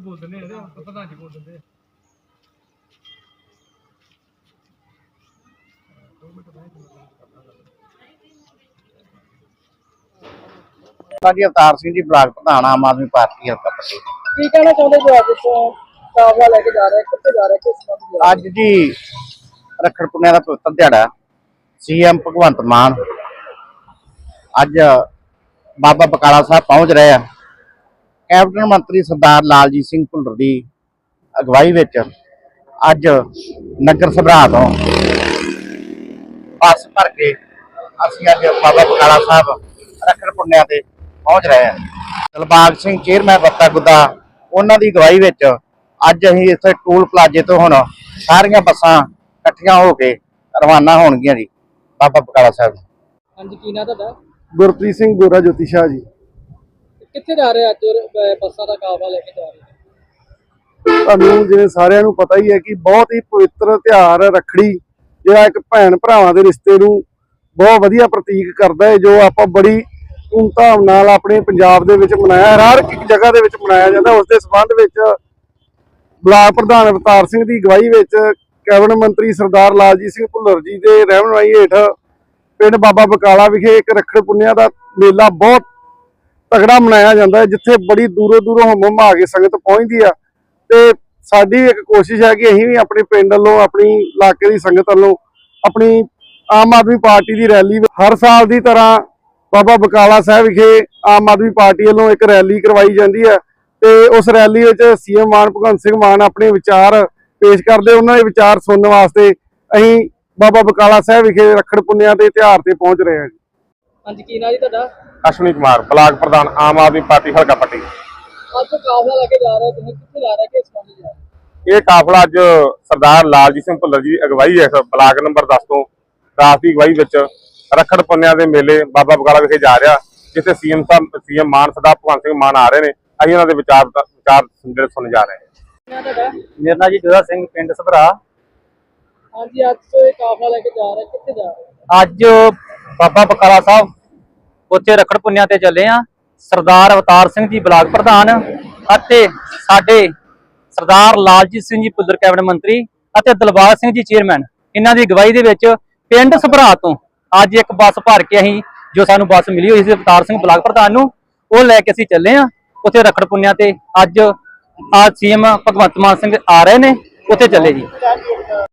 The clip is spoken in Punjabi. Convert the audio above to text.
ਬੋਲ ਦਿੰਦੇ ਇਹਦੇ ਪ੍ਰਧਾਨ ਜੀ ਬੋਲ ਦਿੰਦੇ ਸਾਡੀ ਅਵਤਾਰ ਸਿੰਘ ਜੀ ਬਲਾਕ ਪ੍ਰਧਾਨ ਆਮ ਆਦਮੀ ਪਾਰਟੀ ਹਲਕਾ ਪੱਟੀ। ਕੀ ਕਹਿਣਾ ਚਾਹੁੰਦੇ ਜੋ ਅੱਜ ਕਾਫਲਾ ਲੈ ਕੇ ਜਾ ਰਿਹਾ ਕਿੱਥੇ ਜਾ ਰਿਹਾ ਕਿਸ ਰਿਹਾ ਅੱਜ ਜੀ ਰੱਖੜ ਪੁੰਨਿਆ ਦਾ ਪਵਿੱਤਰ ਦਿਹਾੜਾ ਸੀਐਮ ਭਗਵੰਤ ਮਾਨ। ਅੱਜ ਬਾਬਾ ਬਕਾਲਾ ਸਾਹਿਬ ਪਹੁੰਚ ਰਹੇ ਆ। ਕੈਬਨਿਟ ਮੰਤਰੀ ਸਰਦਾਰ ਲਾਲਜੀਤ ਸਿੰਘ ਭੁੱਲਰ ਦੀ ਅਗਵਾਈ ਵਿੱਚ ਅੱਜ ਨਗਰ ਸਭਰਾ ਤੋਂ ਬੱਸ ਭਰ ਕੇ ਅਸੀਂ ਅੱਜ ਬਾਬਾ ਬਕਾਲਾ ਸਾਹਿਬ ਰੱਖੜ ਪੁੰਨਿਆ ਤੇ ਪਹੁੰਚ ਰਹੇ ਹਾਂ। ਦਿਲਬਾਗ ਸਿੰਘ ਚੇਅਰਮੈਨ ਬੱਤਾ ਗੁੱਦਾ ਉਹਨਾਂ ਦੀ ਅਗਵਾਈ ਵਿੱਚ ਅੱਜ ਅਸੀਂ ਇੱਥੇ ਟੂਲ ਪਲਾਜ਼ੇ ਤੋਂ ਹੁਣ ਸਾਰੀਆਂ ਬੱਸਾਂ ਇਕੱਠੀਆਂ ਹੋ ਕੇ ਰਵਾਨਾ ਹੋਣਗੀਆਂ ਜੀ ਬਾਬਾ ਬਕਾਲਾ ਸਾਹਿਬ। ਹਾਂਜੀ ਕੀ ਨਾਂ ਤੁਹਾਡਾ? ਗੁਰਪ੍ਰੀਤ ਸਿੰਘ ਗੋਰਾ ਜੋਤੀ ਸ਼ਾਹ ਜੀ। ਕਿੱਥੇ ਜਾ ਰਹੇ ਅੱਜ ਅਹ, ਬੱਸਾਂ ਦਾ ਕਾਫਲਾ ਲੈ ਕੇ ਜਾ ਰਹੇ ਤੁਹਾਨੂੰ ਜਿਵੇਂ ਸਾਰਿਆਂ ਨੂੰ ਪਤਾ ਹੀ ਹੈ ਕਿ ਬਹੁਤ ਹੀ ਪਵਿੱਤਰ ਤਿਉਹਾਰ ਰੱਖੜੀ ਜਿਹੜਾ ਇੱਕ ਭੈਣ ਭਰਾਵਾਂ ਦੇ ਰਿਸ਼ਤੇ ਨੂੰ ਬਹੁਤ ਵਧੀਆ ਪ੍ਰਤੀਕ ਕਰਦਾ ਹੈ ਜੋ ਆਪਾਂ ਬੜੀ ਧੂਮਧਾਮ ਨਾਲ ਆਪਣੇ ਪੰਜਾਬ ਦੇ ਵਿੱਚ ਮਨਾਇਆ ਹਰ ਇੱਕ ਜਗ੍ਹਾ ਦੇ ਵਿੱਚ ਮਨਾਇਆ ਜਾਂਦਾ। ਉਸ ਦੇ ਸੰਬੰਧ ਵਿੱਚ ਬਲਾਕ ਪ੍ਰਧਾਨ ਅਵਤਾਰ ਸਿੰਘ ਦੀ ਅਗਵਾਈ ਵਿੱਚ ਕੈਬਨਿਟ ਮੰਤਰੀ ਸਰਦਾਰ ਲਾਲਜੀਤ ਸਿੰਘ ਭੁੱਲਰ ਜੀ ਦੇ ਰਹਿਨੁਮਾਈ ਹੇਠ ਪਿੰਡ ਬਾਬਾ ਬਕਾਲਾ ਵਿਖੇ ਇੱਕ ਰੱਖੜ ਪੁੰਨਿਆ ਦਾ ਮੇਲਾ ਬਹੁਤ ਤਗੜਾ ਮਨਾਇਆ ਜਾਂਦਾ ਹੈ, ਜਿੱਥੇ ਬੜੀ ਦੂਰੋਂ ਦੂਰੋਂ ਹਮ ਹਮ ਆ ਕੇ ਸੰਗਤ ਪਹੁੰਚਦੀ ਆ। ਤੇ ਸਾਡੀ ਇੱਕ ਕੋਸ਼ਿਸ਼ ਹੈ ਕਿ ਅਸੀਂ ਵੀ ਆਪਣੇ ਪਿੰਡ ਵੱਲੋਂ, ਆਪਣੀ ਇਲਾਕੇ ਦੀ ਸੰਗਤ ਵੱਲੋਂ, ਆਪਣੀ ਆਮ ਆਦਮੀ ਪਾਰਟੀ ਦੀ ਰੈਲੀ ਹਰ ਸਾਲ ਦੀ ਤਰ੍ਹਾਂ ਬਾਬਾ ਬਕਾਲਾ ਸਾਹਿਬ ਵਿਖੇ ਆਮ ਆਦਮੀ ਪਾਰਟੀ ਵੱਲੋਂ ਇੱਕ ਰੈਲੀ ਕਰਵਾਈ ਜਾਂਦੀ ਹੈ। ਤੇ ਉਸ ਰੈਲੀ ਵਿੱਚ ਸੀਐਮ ਮਾਨ, ਭਗਵੰਤ ਸਿੰਘ ਮਾਨ ਆਪਣੇ ਵਿਚਾਰ ਪੇਸ਼ ਕਰਦੇ। ਉਹਨਾਂ ਦੇ ਵਿਚਾਰ ਸੁਣਨ ਵਾਸਤੇ ਅਸੀਂ ਬਾਬਾ ਬਕਾਲਾ ਸਾਹਿਬ ਵਿਖੇ ਰੱਖੜ ਪੁੰਨਿਆ ਦੇ ਤਿਉਹਾਰ ਤੇ ਪਹੁੰਚ ਰਹੇ ਹਾਂ ਹਾਂਜੀ ਕੀ ਨਾਂ ਜੀ ਤੁਹਾਡਾ? ਅਸ਼ਵਨੀ ਕੁਮਾਰ ਬਲਾਕ ਪ੍ਰਧਾਨ ਆਮ ਆਦਮੀ ਪਾਰਟੀ ਹਲਕਾ ਪੱਟੀ। ਅੱਜ ਤੋਂ ਕਾਫਲਾ ਲੈ ਕੇ ਜਾ ਰਹੇ ਤੁਸੀਂ ਕਿੱਥੇ ਜਾ ਰਹੇ ਕਿਸ ਕੰਮ ਜਾ ਰਹੇ ਇਹ ਕਾਫਲਾ ਅੱਜ ਸਰਦਾਰ ਲਾਲਜੀਤ ਸਿੰਘ ਭੁੱਲਰ ਜੀ ਦੀ ਅਗਵਾਈ ਹੈ ਬਲਾਕ ਨੰਬਰ 10 ਤੋਂ ਦਾਸ ਦੀ ਅਗਵਾਈ ਵਿੱਚ ਰੱਖੜ ਪੁੰਨਿਆ ਦੇ ਮੇਲੇ ਬਾਬਾ ਬਕਾਲਾ ਵਿਖੇ ਜਾ ਰਿਹਾ ਜਿੱਥੇ ਸੀਐਮ ਸਾਹਿਬ ਸੀਐਮ ਮਾਨ ਸਰਦਾਰ ਭਗਵੰਤ ਸਿੰਘ ਮਾਨ ਆ ਰਹੇ ਨੇ ਅਸੀਂ ਉਹਨਾਂ ਦੇ ਵਿਚਾਰ ਵਿਚਾਰ ਜਿਹੜੇ ਸੁਣ ਜਾ ਰਹੇ ਹਾਂ। ਮੇਰਾ ਨਾਮ ਜੀ ਜੋਦਾ ਸਿੰਘ ਪਿੰਡ ਸਭਰਾ। ਹਾਂਜੀ ਅੱਜ ਤੋਂ ਇਹ ਕਾਫਲਾ ਲੈ ਕੇ ਜਾ ਰਹੇ ਕਿੱਥੇ ਜਾ ਰਹੇ ਅੱਜ ਬਾਬਾ ਬਕਾਲਾ ਸਾਹਿਬ ਉੱਥੇ ਰੱਖੜ ਪੁੰਨਿਆ ਤੇ ਚੱਲੇ ਆ। ਸਰਦਾਰ ਅਵਤਾਰ ਸਿੰਘ ਜੀ ਬਲਾਕ ਪ੍ਰਧਾਨ ਅਤੇ ਸਾਡੇ ਸਰਦਾਰ ਲਾਲਜੀਤ ਸਿੰਘ ਜੀ ਪੁੱਲਰ ਕੈਬਨਿਟ ਮੰਤਰੀ ਅਤੇ ਦਲਬਾਗ ਸਿੰਘ ਜੀ ਚੇਅਰਮੈਨ। ਇਹਨਾਂ ਦੀ ਅਗਵਾਈ ਦੇ ਵਿੱਚ ਪਿੰਡ ਸਭਰਾ ਤੋਂ ਅੱਜ ਇੱਕ ਬੱਸ ਭਰ ਕੇ ਅਸੀਂ ਜੋ ਸਾਨੂੰ ਬੱਸ ਮਿਲੀ ਹੋਈ ਸੀ ਅਵਤਾਰ ਸਿੰਘ ਬਲਾਕ ਪ੍ਰਧਾਨ ਨੂੰ, ਉਹ ਲੈ ਕੇ ਅਸੀਂ ਚੱਲੇ ਆ। ਉੱਥੇ ਰੱਖੜ ਪੁੰਨਿਆ ਤੇ ਅੱਜ ਆ ਸੀਐਮ ਭਗਵੰਤ ਮਾਨ ਸਿੰਘ ਆ ਰਹੇ ਨੇ, ਉੱਥੇ ਚੱਲੇ ਜੀ।